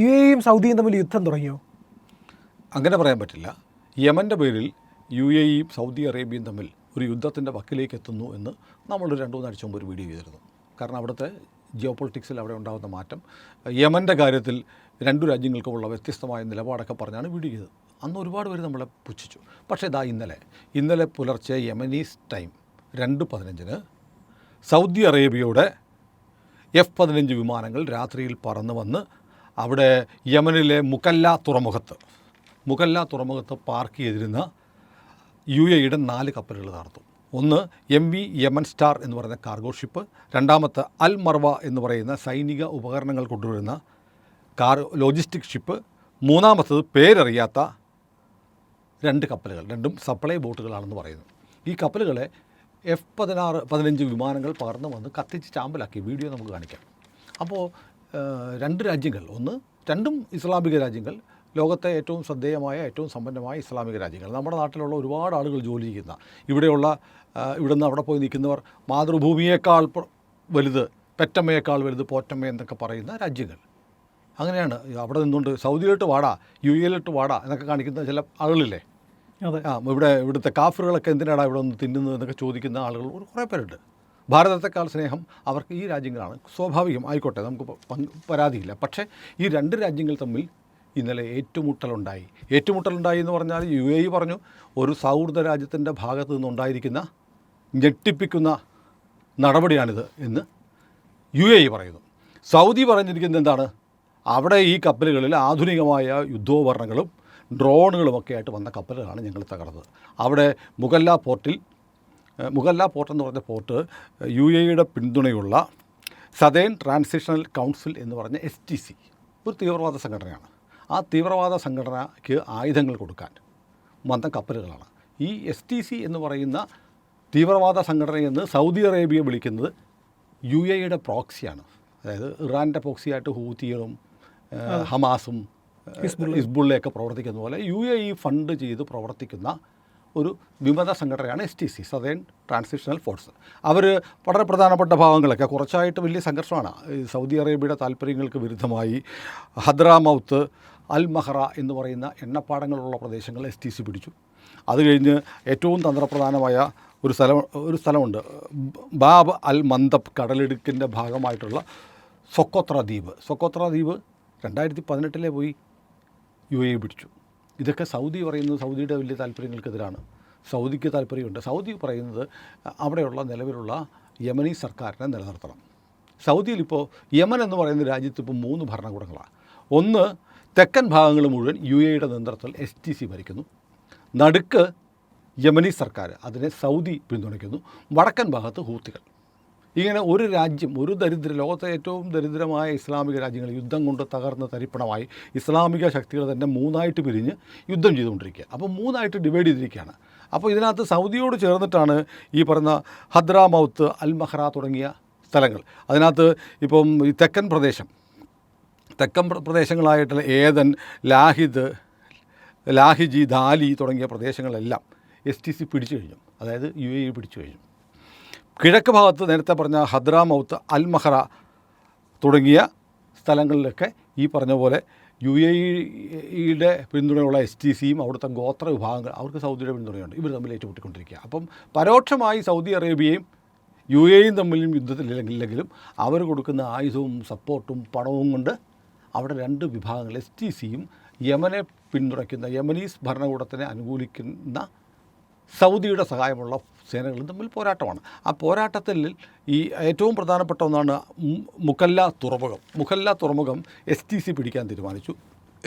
U എയും സൗദിയും തമ്മിൽ യുദ്ധം തുടങ്ങിയോ? അങ്ങനെ പറയാൻ പറ്റില്ല. യമന്റെ പേരിൽ യു എ ഇയും സൗദി അറേബ്യയും തമ്മിൽ ഒരു യുദ്ധത്തിന്റെ വക്കിലേക്ക് എത്തുന്നു എന്ന് നമ്മൾ രണ്ട് മൂന്നാഴ്ച മുമ്പ് ഒരു വീഡിയോ ചെയ്തിരുന്നു. കാരണം അവിടുത്തെ ജിയോ പൊളിറ്റിക്സിൽ അവിടെ ഉണ്ടാകുന്ന മാറ്റം യമന്റെ കാര്യത്തിൽ രണ്ടു രാജ്യങ്ങൾക്കുമുള്ള വ്യത്യസ്തമായ നിലപാടൊക്കെ പറഞ്ഞാണ് വീഡിയോ ചെയ്തത്. അന്ന് ഒരുപാട് പേര് നമ്മളെ പുച്ഛിച്ചു. പക്ഷേ ഇതാ ഇന്നലെ ഇന്നലെ പുലർച്ചെ യമനീസ് ടൈം രണ്ട് പതിനഞ്ചിന് സൗദി അറേബ്യയുടെ എഫ് പതിനഞ്ച് വിമാനങ്ങൾ രാത്രിയിൽ പറന്നു വന്ന് അവിടെ യമനിലെ മുക്കല്ല തുറമുഖത്ത് മുക്കല്ല തുറമുഖത്ത് പാർക്ക് ചെയ്തിരുന്ന യു എയുടെ നാല് കപ്പലുകൾ തകർത്തു. ഒന്ന് എം വി യമൻ സ്റ്റാർ എന്ന് പറയുന്ന കാർഗോ ഷിപ്പ് രണ്ടാമത്തെ അൽ മർവ എന്ന് പറയുന്ന സൈനിക ഉപകരണങ്ങൾ കൊണ്ടുവരുന്ന കാർ ലോജിസ്റ്റിക് ഷിപ്പ് മൂന്നാമത്തത് പേരറിയാത്ത രണ്ട് കപ്പലുകൾ രണ്ടും സപ്ലൈ ബോട്ടുകളാണെന്ന് പറയുന്നു. ഈ കപ്പലുകളെ എഫ് പതിനാറ് പതിനഞ്ച് വിമാനങ്ങൾ പകർന്നു വന്ന് കത്തിച്ച് ചാമ്പലാക്കി. വീഡിയോ നമുക്ക് കാണിക്കാം. അപ്പോൾ രണ്ട് രാജ്യങ്ങൾ. ഒന്ന് രണ്ടും ഇസ്ലാമിക രാജ്യങ്ങൾ. ലോകത്തെ ഏറ്റവും ശ്രദ്ധേയമായ ഏറ്റവും സമ്പന്നമായ ഇസ്ലാമിക രാജ്യങ്ങൾ. നമ്മുടെ നാട്ടിലുള്ള ഒരുപാട് ആളുകൾ ജോലി ചെയ്യുന്ന ഇവിടെയുള്ള ഇവിടെ ഇവിടുന്ന് അവിടെ പോയി നിൽക്കുന്നവർ മാതൃഭൂമിയേക്കാൾ വലുത് പെറ്റമ്മയേക്കാൾ വലുത് പോറ്റമ്മ എന്നൊക്കെ പറയുന്ന രാജ്യങ്ങൾ. അങ്ങനെയാണ്. അവിടെ നിന്നുകൊണ്ട് സൗദിയിലോട്ട് വാടാ യു എയിലോട്ട് വാടാ എന്നൊക്കെ കാണിക്കുന്ന ചില ആളുകളില്ലേ? അതെ. ആ ഇവിടെ ഇവിടുത്തെ കാഫറുകളൊക്കെ എന്തിനാണ് ഇവിടെ ഒന്ന് തിന്നുന്നത് എന്നൊക്കെ ചോദിക്കുന്ന ആളുകൾ കുറേ പേരുണ്ട്. ഭാരതത്തെക്കാൾ സ്നേഹം അവർക്ക് ഈ രാജ്യങ്ങളാണ്. സ്വാഭാവികം ആയിക്കോട്ടെ നമുക്ക് പരാതിയില്ല. പക്ഷേ ഈ രണ്ട് രാജ്യങ്ങൾ തമ്മിൽ ഇന്നലെ ഏറ്റുമുട്ടലുണ്ടായി. ഏറ്റുമുട്ടലുണ്ടായി എന്ന് പറഞ്ഞാൽ യു എ പറഞ്ഞു ഒരു സൗഹൃദ രാജ്യത്തിന്റെ ഭാഗത്തു നിന്നുണ്ടായിരിക്കുന്ന ഞെട്ടിപ്പിക്കുന്ന നടപടിയാണിത് എന്ന് യു എ പറയുന്നു. സൗദി പറഞ്ഞിരിക്കുന്നത് എന്താണ്? അവിടെ ഈ കപ്പലുകളിൽ ആധുനികമായ യുദ്ധോപകരണങ്ങളും ഡ്രോണുകളുമൊക്കെ ആയിട്ട് വന്ന കപ്പലുകളാണ് ഞങ്ങൾ തകർന്നത്. അവിടെ മുഗല്ല പോർട്ടിൽ മുഗല്ല പോർട്ട് എന്ന് പറഞ്ഞ പോർട്ട് യു എയുടെ യുടെ പിന്തുണയുള്ള സദേൺ ട്രാൻസിഷണൽ കൗൺസിൽ എന്ന് പറഞ്ഞ എസ് ടി സി ഒരു തീവ്രവാദ സംഘടനയാണ്. ആ തീവ്രവാദ സംഘടനയ്ക്ക് ആയുധങ്ങൾ കൊടുക്കാൻ വന്ന കപ്പലുകളാണ്. ഈ എസ് ടി സി എന്ന് പറയുന്ന തീവ്രവാദ സംഘടനയെന്ന് സൗദി അറേബ്യ വിളിക്കുന്നത് യു എയുടെ പ്രോക്സിയാണ്. അതായത് ഇറാന്റെ പ്രോക്സിയായിട്ട് ഹൂത്തികളും ഹമാസും ഹിസ്ബുള്ളയൊക്കെ പ്രവർത്തിക്കുന്ന പോലെ യു എ ഇ ഫണ്ട് ചെയ്ത് പ്രവർത്തിക്കുന്ന ഒരു വിമത സംഘടനയാണ് S T C southern transitional force അവർ വളരെ പ്രധാനപ്പെട്ട ഭാഗങ്ങളൊക്കെ കുറച്ചായിട്ട് വലിയ സംഘർഷമാണ്. സൗദി അറേബ്യയുടെ താല്പര്യങ്ങൾക്ക് വിരുദ്ധമായി ഹദ്രാമൗത്ത് അൽ മഹറ എന്ന് പറയുന്ന എണ്ണപ്പാടങ്ങളുള്ള പ്രദേശങ്ങൾ എസ് ടി സി പിടിച്ചു. അത് കഴിഞ്ഞ് ഏറ്റവും തന്ത്രപ്രധാനമായ ഒരു സ്ഥലം ഒരു സ്ഥലമുണ്ട്. ബാബ് അൽ മന്ദബ് കടലിടുക്കിന്റെ ഭാഗമായിട്ടുള്ള സൊക്കോത്ര ദ്വീപ്. സൊക്കോത്ര ദ്വീപ് രണ്ടായിരത്തി പതിനെട്ടിലെ പോയി യു എ പിടിച്ചു. ഇതൊക്കെ സൗദി പറയുന്നത് സൗദിയുടെ വലിയ താല്പര്യങ്ങൾക്കെതിരാണ്. സൗദിക്ക് താല്പര്യമുണ്ട്. സൗദി പറയുന്നത് അവിടെയുള്ള നിലവിലുള്ള യമനി സർക്കാരിനെ നിലനിർത്തണം. സൗദിയിൽ ഇപ്പോൾ യമൻ എന്ന് പറയുന്ന രാജ്യത്ത് ഇപ്പോൾ മൂന്ന് ഭരണകൂടങ്ങളാണ്. ഒന്ന് തെക്കൻ ഭാഗങ്ങൾ മുഴുവൻ യു എയുടെ നേതൃത്വത്തിൽ എസ് ടി സി ഭരിക്കുന്നു. നടുക്ക് യമനി സർക്കാർ അതിനെ സൗദി പിന്തുണയ്ക്കുന്നു. വടക്കൻ ഭാഗത്ത് ഹൂത്തികൾ. ഇങ്ങനെ ഒരു രാജ്യം ഒരു ദരിദ്ര ലോകത്തെ ഏറ്റവും ദരിദ്രമായ ഇസ്ലാമിക രാജ്യങ്ങൾ യുദ്ധം കൊണ്ട് തകർന്ന് തരിപ്പണമായി ഇസ്ലാമിക ശക്തികൾ തന്നെ മൂന്നായിട്ട് പിരിഞ്ഞ് യുദ്ധം ചെയ്തുകൊണ്ടിരിക്കുക. അപ്പോൾ മൂന്നായിട്ട് ഡിവൈഡ് ചെയ്തിരിക്കുകയാണ്. അപ്പോൾ ഇതിനകത്ത് സൗദിയോട് ചേർന്നിട്ടാണ് ഈ പറഞ്ഞ ഹദ്രാമൗത്ത് അൽ മഹ്റ തുടങ്ങിയ സ്ഥലങ്ങൾ. അതിനകത്ത് ഇപ്പം ഈ തെക്കൻ പ്രദേശം തെക്കൻ പ്ര- പ്രദേശങ്ങളായിട്ടുള്ള ഏതൻ ലാഹിദ് ലാഹിജി ദാലി തുടങ്ങിയ പ്രദേശങ്ങളെല്ലാം എസ് ടി സി പിടിച്ചു കഴിഞ്ഞു. അതായത് യു എ ഇ പിടിച്ചു കഴിഞ്ഞു. കിഴക്ക് ഭാഗത്ത് നേരത്തെ പറഞ്ഞ ഹദ്രാമൗത്ത് അൽ മഹറ തുടങ്ങിയ സ്ഥലങ്ങളിലൊക്കെ ഈ പറഞ്ഞ പോലെ യു എ ഇയുടെ പിന്തുണയുള്ള എസ് ടി സിയും അവിടുത്തെ ഗോത്ര വിഭാഗങ്ങൾ അവർക്ക് സൗദിയുടെ പിന്തുണയുണ്ട്. ഇവർ തമ്മിൽ ഏറ്റുമുട്ടിക്കൊണ്ടിരിക്കുക. അപ്പം പരോക്ഷമായി സൗദി അറേബ്യയും യു എയും തമ്മിലും യുദ്ധത്തിലില്ലെങ്കിലും അവർ കൊടുക്കുന്ന ആയുധവും സപ്പോർട്ടും പണവും കൊണ്ട് അവിടെ രണ്ട് വിഭാഗങ്ങൾ എസ് ടി സിയും യമനെ പിന്തുണയ്ക്കുന്ന യമനീസ് ഭരണകൂടത്തിനെ അനുകൂലിക്കുന്ന സൗദിയുടെ സഹായമുള്ള സേനകളും തമ്മിൽ പോരാട്ടമാണ്. ആ പോരാട്ടത്തിൽ ഈ ഏറ്റവും പ്രധാനപ്പെട്ട ഒന്നാണ് മുഖല്ല തുറമുഖം. മുഖല്ല തുറമുഖം എസ് ടി സി പിടിക്കാൻ തീരുമാനിച്ചു.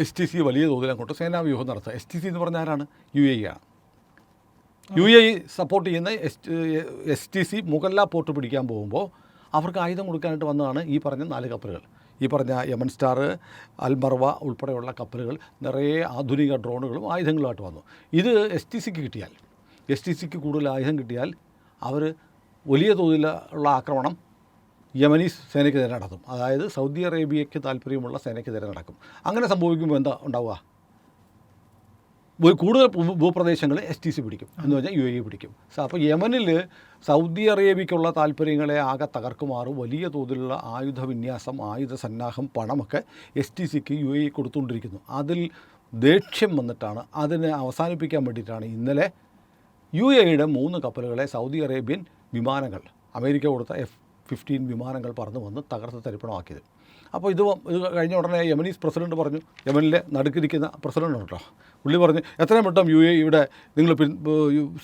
എസ് ടി സി വലിയ തോതിൽ അങ്ങോട്ട് സേനാവ്യൂഹം നടത്തുക. എസ് ടി സി എന്ന് പറഞ്ഞാൽ ആരാണ്? യു എ ആണ്. യു എ സപ്പോർട്ട് ചെയ്യുന്ന S S T C Mukalla port പിടിക്കാൻ പോകുമ്പോൾ അവർക്ക് ആയുധം കൊടുക്കാനായിട്ട് വന്നതാണ് ഈ പറഞ്ഞ നാല് കപ്പലുകൾ. ഈ പറഞ്ഞ യമൻ സ്റ്റാർ അൽമർവ ഉൾപ്പെടെയുള്ള കപ്പലുകൾ നിറയെ ആധുനിക ഡ്രോണുകളും ആയുധങ്ങളുമായിട്ട് വന്നു. ഇത് എസ് ടി സിക്ക് കിട്ടിയാൽ എസ് ടി സിക്ക് കൂടുതൽ ആയുധം കിട്ടിയാൽ അവർ വലിയ തോതിലുള്ള ആക്രമണം യമനീസ് സേനയ്ക്കെതിരെ നടത്തും. അതായത് സൗദി അറേബ്യയ്ക്ക് താല്പര്യമുള്ള സേനയ്ക്കെതിരെ നടക്കും. അങ്ങനെ സംഭവിക്കുമ്പോൾ എന്താ ഉണ്ടാവുക? കൂടുതൽ ഭൂപ്രദേശങ്ങൾ എസ് ടി സി പിടിക്കും. എന്ന് പറഞ്ഞാൽ യു എ പിടിക്കും. അപ്പോൾ യമനിൽ സൗദി അറേബ്യയ്ക്കുള്ള താല്പര്യങ്ങളെ ആകെ തകർക്കുമാറും വലിയ തോതിലുള്ള ആയുധ വിന്യാസം ആയുധ സന്നാഹം പണമൊക്കെ എസ് ടി സിക്ക് യു എ കൊടുത്തുകൊണ്ടിരിക്കുന്നു. അതിൽ ദേഷ്യം വന്നിട്ടാണ് അതിനെ അവസാനിപ്പിക്കാൻ വേണ്ടിയിട്ടാണ് ഇന്നലെ യു എയുടെ മൂന്ന് കപ്പലുകളെ സൗദി അറേബ്യൻ വിമാനങ്ങൾ അമേരിക്ക കൊടുത്ത എഫ് ഫിഫ്റ്റീൻ വിമാനങ്ങൾ പറന്നു വന്ന് തകർത്ത് തരിപ്പണമാക്കിയത്. അപ്പോൾ ഇത് ഇത് കഴിഞ്ഞ ഉടനെ യമനീസ് പ്രസിഡന്റ് പറഞ്ഞു യമനിലെ നടുക്കിരിക്കുന്ന പ്രസിഡന്റ് കേട്ടോ പുള്ളി പറഞ്ഞു എത്രയും പെട്ടെന്ന് യു എ ഇവിടെ നിങ്ങൾ പിൻ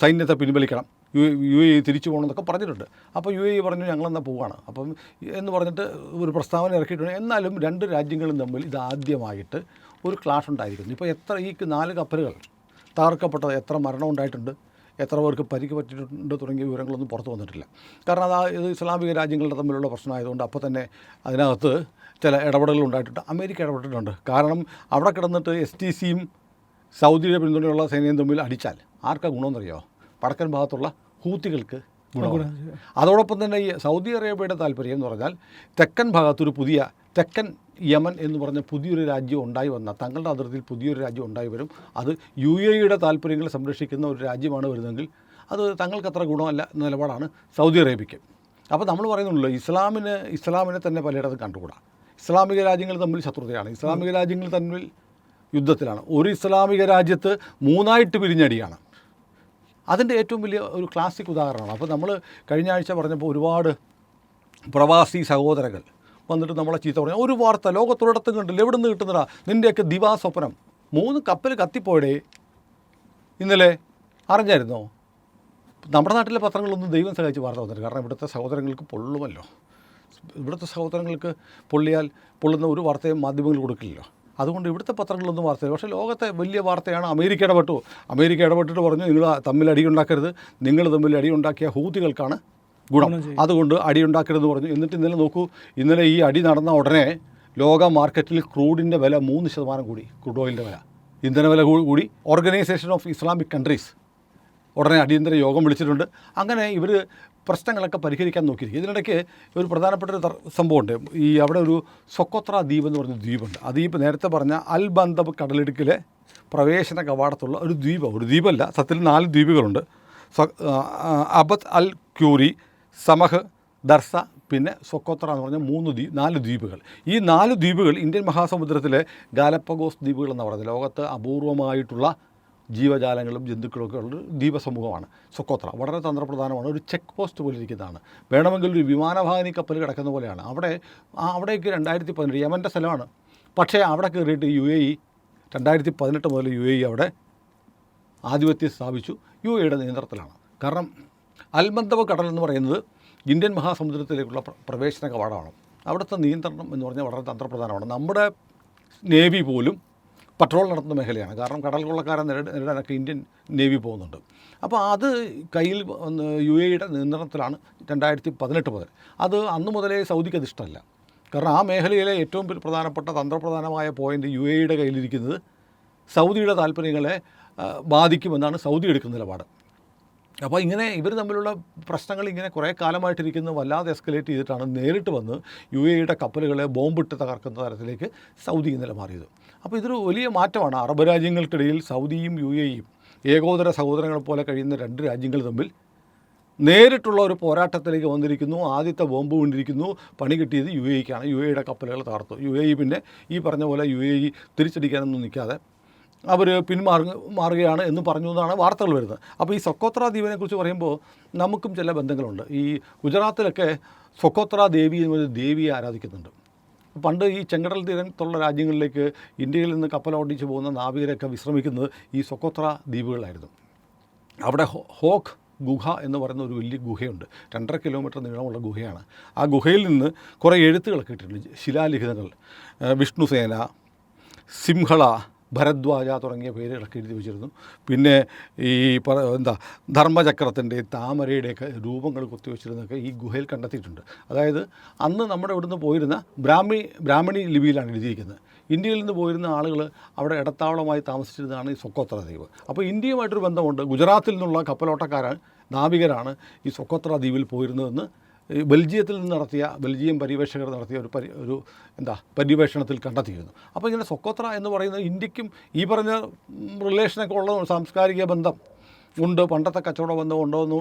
സൈന്യത്തെ പിൻവലിക്കണം. യു യു എ തിരിച്ചു പോകണമെന്നൊക്കെ പറഞ്ഞിട്ടുണ്ട്. അപ്പോൾ യു എ പറഞ്ഞു ഞങ്ങളെന്നാൽ പോവാണ്. അപ്പം എന്ന് പറഞ്ഞിട്ട് ഒരു പ്രസ്താവന ഇറക്കിയിട്ടുണ്ട്. എന്നാലും രണ്ട് രാജ്യങ്ങളും തമ്മിൽ ഇതാദ്യമായിട്ട് ഒരു ക്ലാഷ് ഉണ്ടായിരിക്കുന്നു. ഇപ്പോൾ എത്ര ഈ നാല് കപ്പലുകൾ തകർക്കപ്പെട്ടത് എത്ര മരണം ഉണ്ടായിട്ടുണ്ട്? എത്ര പേർക്ക് പരിക്ക് പറ്റിയിട്ടുണ്ട് തുടങ്ങിയ വിവരങ്ങളൊന്നും പുറത്തു വന്നിട്ടില്ല. കാരണം അതാ ഇത് ഇസ്ലാമിക രാജ്യങ്ങളുടെ തമ്മിലുള്ള പ്രശ്നമായതുകൊണ്ട് അപ്പോൾ തന്നെ അതിനകത്ത് ചില ഇടപെടലുകൾ ഉണ്ടായിട്ടുണ്ട്. അമേരിക്ക ഇടപെട്ടിട്ടുണ്ട്. കാരണം അവിടെ കിടന്നിട്ട് എസ് ടി സിയും സൗദിയുടെ പിന്തുണയുള്ള സൈന്യം തമ്മിൽ അടിച്ചാൽ ആർക്കാ ഗുണമെന്നറിയോ? വടക്കൻ ഭാഗത്തുള്ള ഹൂത്തികൾക്ക് ഗുണമാണ്. അതോടൊപ്പം തന്നെ ഈ സൗദി അറേബ്യയുടെ താല്പര്യം എന്ന് പറഞ്ഞാൽ തെക്കൻ ഭാഗത്തൊരു പുതിയ തെക്കൻ യമൻ എന്ന് പറഞ്ഞ പുതിയൊരു രാജ്യം ഉണ്ടായി വന്ന തങ്ങളുടെ അതിർത്തിയിൽ പുതിയൊരു രാജ്യം ഉണ്ടായി വരും. അത് യു എ ഇയുടെ താല്പര്യങ്ങൾ സംരക്ഷിക്കുന്ന ഒരു രാജ്യമാണ് വരുന്നതെങ്കിൽ അത് തങ്ങൾക്ക് അത്ര ഗുണമല്ല എന്ന നിലപാടാണ് സൗദി അറേബ്യയ്ക്ക്. അപ്പോൾ നമ്മൾ പറയുന്നുള്ളൂ ഇസ്ലാമിന് ഇസ്ലാമിനെ തന്നെ പലയിടത്തും കണ്ടുകൂടാ. ഇസ്ലാമിക രാജ്യങ്ങൾ തമ്മിൽ ശത്രുതയാണ്. ഇസ്ലാമിക രാജ്യങ്ങൾ തമ്മിൽ യുദ്ധത്തിലാണ്. ഒരു ഇസ്ലാമിക രാജ്യത്ത് മൂന്നായിട്ട് പിരിഞ്ഞടിയാണ്. അതിന്റെ ഏറ്റവും വലിയ ഒരു ക്ലാസിക് ഉദാഹരണമാണ്. അപ്പോൾ നമ്മൾ കഴിഞ്ഞ ആഴ്ച പറഞ്ഞപ്പോൾ ഒരുപാട് പ്രവാസി സഹോദരങ്ങൾ വന്നിട്ട് നമ്മളെ ചീത്ത പറഞ്ഞു. ഒരു വാർത്ത ലോകത്തൊരിടത്തും കണ്ടില്ല. എവിടെ നിന്ന് കിട്ടുന്നതാ നിന്റെയൊക്കെ ദിവാസ്വപ്നം മൂന്ന് കപ്പൽ കത്തിപ്പോയടേ. ഇന്നലെ അറിഞ്ഞായിരുന്നോ? നമ്മുടെ നാട്ടിലെ പത്രങ്ങളൊന്നും ദൈവം സഹായിച്ച് വാർത്ത വന്നിട്ട് കാരണം ഇവിടുത്തെ സഹോദരങ്ങൾക്ക് പൊള്ളുമല്ലോ. ഇവിടുത്തെ സഹോദരങ്ങൾക്ക് പൊള്ളിയാൽ പൊള്ളുന്ന ഒരു വാർത്തയും മാധ്യമങ്ങൾ കൊടുക്കില്ലല്ലോ. അതുകൊണ്ട് ഇവിടുത്തെ പത്രങ്ങളൊന്നും വാർത്തയില്ല പക്ഷേ ലോകത്തെ വലിയ വാർത്തയാണ് അമേരിക്ക ഇടപെട്ടു. അമേരിക്ക ഇടപെട്ടിട്ട് പറഞ്ഞു നിങ്ങൾ തമ്മിൽ അടിയുണ്ടാക്കരുത് നിങ്ങൾ തമ്മിൽ അടിയുണ്ടാക്കിയ ഹൂതികൾക്കാണ് ഗുണം. അതുകൊണ്ട് അടി ഉണ്ടാക്കരുതെന്ന് പറഞ്ഞു. എന്നിട്ട് ഇന്നലെ നോക്കൂ ഇന്നലെ ഈ അടി നടന്ന ഉടനെ ലോക മാർക്കറ്റിൽ ക്രൂഡിന്റെ വില മൂന്ന് ശതമാനം കൂടി ക്രൂഡ് ഓയിലിന്റെ വില. ഇന്ധനവില കൂടി. ഓർഗനൈസേഷൻ ഓഫ് ഇസ്ലാമിക് കൺട്രീസ് ഉടനെ അടിയന്തര യോഗം വിളിച്ചിട്ടുണ്ട്. അങ്ങനെ ഇവർ പ്രശ്നങ്ങളൊക്കെ പരിഹരിക്കാൻ നോക്കിയിരിക്കും ഇതിനിടയ്ക്ക് ഒരു പ്രധാനപ്പെട്ട ഒരു സംഭവമുണ്ട്. ഈ അവിടെ ഒരു സൊക്കോത്ര ദ്വീപ് എന്ന് പറഞ്ഞ ദ്വീപുണ്ട്. ആ ദ്വീപ് നേരത്തെ പറഞ്ഞ അൽ ബന്ധബ് കടലിടുക്കിലെ പ്രവേശന കവാടത്തുള്ള ഒരു ദ്വീപ് ഒരു ദ്വീപല്ല സത്യത്തിൽ നാല് ദ്വീപുകളുണ്ട്. അബത് അൽ ക്യൂരി സമഹ് ദർസ പിന്നെ സൊക്കോത്ര എന്ന് പറഞ്ഞ മൂന്ന് ദ്വീപ് നാല് ദ്വീപുകൾ. ഈ നാല് ദ്വീപുകൾ ഇന്ത്യൻ മഹാസമുദ്രത്തിലെ ഗാലപ്പഗോസ് ദ്വീപുകൾ എന്ന് പറയുന്നത്. ലോകത്ത് അപൂർവമായിട്ടുള്ള ജീവജാലങ്ങളും ജന്തുക്കളും ഒക്കെ ഉള്ള ദ്വീപസമൂഹമാണ് സൊക്കോത്ര. വളരെ തന്ത്രപ്രധാനമാണ്. ഒരു ചെക്ക് പോസ്റ്റ് പോലെ ഇരിക്കുന്നതാണ്. വേണമെങ്കിൽ ഒരു വിമാനവാഹിനി കപ്പൽ കിടക്കുന്ന പോലെയാണ്. അവിടെ അവിടേക്ക് രണ്ടായിരത്തി പതിനെട്ട് യമന്റെ സ്ഥലമാണ്. പക്ഷേ അവിടെ കയറിയിട്ട് യു എ ഇ രണ്ടായിരത്തി പതിനെട്ട് മുതൽ യു എ ഇ അവിടെ ആധിപത്യം സ്ഥാപിച്ചു. യു എയുടെ നിയന്ത്രണത്തിലാണ് കാരണം അൽബന്ധവ കടൽ എന്ന് പറയുന്നത് ഇന്ത്യൻ മഹാസമുദ്രത്തിലേക്കുള്ള പ്രവേശന കവാടമാണ്. അവിടുത്തെ നിയന്ത്രണം എന്ന് പറഞ്ഞാൽ വളരെ തന്ത്രപ്രധാനമാണ്. നമ്മുടെ നേവി പോലും പട്രോൾ നടത്തുന്ന മേഖലയാണ്. കാരണം കടൽ കൊള്ളക്കാരെ നേരിട- നേരിടാനൊക്കെ ഇന്ത്യൻ നേവി പോകുന്നുണ്ട്. അപ്പോൾ അത് കയ്യിൽ യു എയുടെ നിയന്ത്രണത്തിലാണ് രണ്ടായിരത്തി പതിനെട്ട് മുതൽ. അത് അന്ന് മുതലേ സൗദിക്ക് അത് ഇഷ്ടമല്ല കാരണം ആ മേഖലയിലെ ഏറ്റവും പ്രധാനപ്പെട്ട തന്ത്രപ്രധാനമായ പോയിന്റ് യു എയുടെ കയ്യിലിരിക്കുന്നത് സൗദിയുടെ താല്പര്യങ്ങളെ ബാധിക്കുമെന്നാണ് സൗദി എടുക്കുന്ന നിലപാട്. അപ്പോൾ ഇങ്ങനെ ഇവർ തമ്മിലുള്ള പ്രശ്നങ്ങൾ ഇങ്ങനെ കുറേ കാലമായിട്ടിരിക്കുന്നത് വല്ലാതെ എസ്കലേറ്റ് ചെയ്തിട്ടാണ് നേരിട്ട് വന്ന് യു എയുടെ കപ്പലുകളെ ബോംബിട്ട് തകർക്കുന്ന തരത്തിലേക്ക് സൗദി ഇന്നലെ മാറിയത്. അപ്പോൾ ഇതൊരു വലിയ മാറ്റമാണ്. അറബ് രാജ്യങ്ങൾക്കിടയിൽ സൗദിയും യു എയും ഏകോദര സഹോദരങ്ങൾ പോലെ കഴിയുന്ന രണ്ട് രാജ്യങ്ങൾ തമ്മിൽ നേരിട്ടുള്ള ഒരു പോരാട്ടത്തിലേക്ക് വന്നിരിക്കുന്നു. ആദ്യത്തെ ബോംബ് കൊണ്ടിരിക്കുന്നു. പണി കിട്ടിയത് യു എക്കാണ് യു എയുടെ കപ്പലുകൾ തകർത്തു. യു എ പിന്നെ ഈ പറഞ്ഞ പോലെ യു എ തിരിച്ചടിക്കാനൊന്നും നിൽക്കാതെ അവർ പിന്മാറ മാറുകയാണ് എന്ന് പറഞ്ഞു എന്നാണ് വാർത്തകൾ വരുന്നത്. അപ്പോൾ ഈ സൊക്കോത്ര ദ്വീപിനെക്കുറിച്ച് പറയുമ്പോൾ നമുക്കും ചില ബന്ധങ്ങളുണ്ട്. ഈ ഗുജറാത്തിലൊക്കെ സൊക്കോത്ര ദേവി എന്നൊരു ദേവിയെ ആരാധിക്കുന്നുണ്ട്. പണ്ട് ഈ ചെങ്കടൽ തീരത്തുള്ള രാജ്യങ്ങളിലേക്ക് ഇന്ത്യയിൽ നിന്ന് കപ്പലോടിച്ച് പോകുന്ന നാവികരൊക്കെ വിശ്രമിക്കുന്നത് ഈ സൊക്കോത്ര ദ്വീപുകളായിരുന്നു അവിടെ ഹോക്ക് ഗുഹ എന്ന് പറയുന്ന ഒരു വലിയ ഗുഹയുണ്ട്. രണ്ടര കിലോമീറ്റർ നീളമുള്ള ഗുഹയാണ്. ആ ഗുഹയിൽ നിന്ന് കുറേ എഴുത്തുകൾ കിട്ടിയിട്ടുണ്ട് ശിലാലിഖിതങ്ങൾ വിഷ്ണുസേന സിംഹള ഭരദ്വാജ തുടങ്ങിയ പേരുകളൊക്കെ എഴുതി വെച്ചിരുന്നു. പിന്നെ ഈ എന്താ ധർമ്മചക്രത്തിന്റെ താമരയുടെയൊക്കെ രൂപങ്ങൾ കൊത്തിവെച്ചിരുന്നൊക്കെ ഈ ഗുഹയിൽ കണ്ടെത്തിയിട്ടുണ്ട്. അതായത് അന്ന് നമ്മുടെ ഇവിടുന്ന് പോയിരുന്ന ബ്രാഹ്മി ബ്രാഹ്മണി ലിപിയിലാണ് എഴുതിയിരിക്കുന്നത്. ഇന്ത്യയിൽ നിന്ന് പോയിരുന്ന ആളുകൾ അവിടെ ഇടത്താവളമായി താമസിച്ചിരുന്നതാണ് ഈ സൊക്കോത്ര ദ്വീപ്. അപ്പോൾ ഇന്ത്യയുമായിട്ടൊരു ബന്ധമുണ്ട്. ഗുജറാത്തിൽ നിന്നുള്ള കപ്പലോട്ടക്കാരാണ് നാവികരാണ് ഈ സൊക്കോത്ര ദ്വീപിൽ പോയിരുന്നതെന്ന് ബെൽജിയത്തിൽ നിന്ന് നടത്തിയ ബെൽജിയം പര്യവേഷകർ നടത്തിയ ഒരു പരി ഒരു എന്താ പര്യവേഷണത്തിൽ കണ്ടെത്തിയിരുന്നു. അപ്പോൾ ഇങ്ങനെ സൊക്കോത്ര എന്ന് പറയുന്നത് ഇന്ത്യക്കും ഈ പറഞ്ഞ റിലേഷനൊക്കെ ഉള്ള സാംസ്കാരിക ബന്ധം ഉണ്ട് പണ്ടത്തെ കച്ചവട ബന്ധം ഉണ്ടോ എന്ന്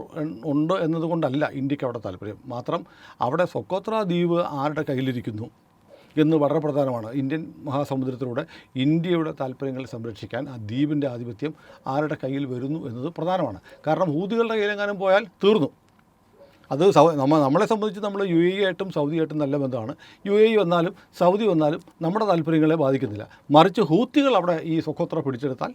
ഉണ്ട് എന്നതുകൊണ്ടല്ല ഇന്ത്യയ്ക്ക് അവിടെ താല്പര്യം. മാത്രം അവിടെ സൊക്കോത്ര ദ്വീപ് ആരുടെ കയ്യിലിരിക്കുന്നു എന്ന് വളരെ പ്രധാനമാണ്. ഇന്ത്യൻ മഹാസമുദ്രത്തിലൂടെ ഇന്ത്യയുടെ താല്പര്യങ്ങൾ സംരക്ഷിക്കാൻ ആ ദ്വീപിന്റെ ആധിപത്യം ആരുടെ കയ്യിൽ വരുന്നു എന്നത് പ്രധാനമാണ്. കാരണം ഹൂതികളുടെ കയ്യിലെങ്ങാനും പോയാൽ തീർന്നു. അത് സൗ നമ്മ നമ്മളെ സംബന്ധിച്ച് നമ്മൾ യു എ ആയിട്ടും സൗദി ആയിട്ടും നല്ല ബന്ധമാണ്. യു എ വന്നാലും സൗദി വന്നാലും നമ്മുടെ താല്പര്യങ്ങളെ ബാധിക്കുന്നില്ല. മറിച്ച് ഹൂത്തികൾ അവിടെ ഈ സൊക്കോത്ര പിടിച്ചെടുത്താൽ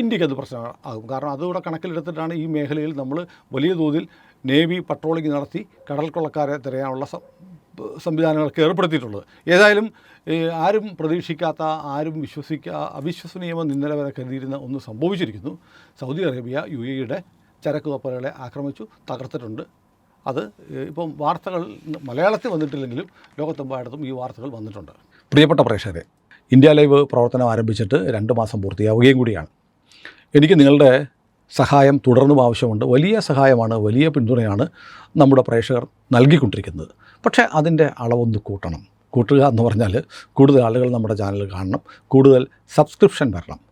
ഇന്ത്യയ്ക്ക് അത് പ്രശ്നമാകും. കാരണം അതുകൂടെ കണക്കിലെടുത്തിട്ടാണ് ഈ മേഖലയിൽ നമ്മൾ വലിയ തോതിൽ നേവി പട്രോളിംഗ് നടത്തി കടൽ കൊള്ളക്കാരെ തിരയാനുള്ള സംവിധാനങ്ങളൊക്കെ ഏർപ്പെടുത്തിയിട്ടുള്ളത്. ഏതായാലും ആരും പ്രതീക്ഷിക്കാത്ത ആരും വിശ്വസിക്കാ അവിശ്വസനീയമെന്ന് ഇന്നലെ വരെ കരുതിയിരുന്ന ഒന്ന് സംഭവിച്ചിരിക്കുന്നു. സൗദി അറേബ്യ യു എയുടെ ചരക്ക് കപ്പലുകളെ ആക്രമിച്ചു തകർത്തിട്ടുണ്ട്. അത് ഇപ്പം വാർത്തകൾ മലയാളത്തിൽ വന്നിട്ടില്ലെങ്കിലും ലോകത്തെമ്പാടത്തും ഈ വാർത്തകൾ വന്നിട്ടുണ്ട്. പ്രിയപ്പെട്ട പ്രേക്ഷകരെ ഇന്ത്യ ലൈവ് പ്രവർത്തനം ആരംഭിച്ചിട്ട് രണ്ട് മാസം പൂർത്തിയാവുകയും കൂടിയാണ്. എനിക്ക് നിങ്ങളുടെ സഹായം തുടർന്നും ആവശ്യമുണ്ട്. വലിയ സഹായമാണ് വലിയ പിന്തുണയാണ് നമ്മുടെ പ്രേക്ഷകർ നൽകിക്കൊണ്ടിരിക്കുന്നത്. പക്ഷേ അതിന്റെ അളവൊന്ന് കൂട്ടണം. കൂട്ടുക എന്ന് പറഞ്ഞാൽ കൂടുതൽ ആളുകൾ നമ്മുടെ ചാനൽ കാണണം. കൂടുതൽ സബ്സ്ക്രിപ്ഷൻ വരണം.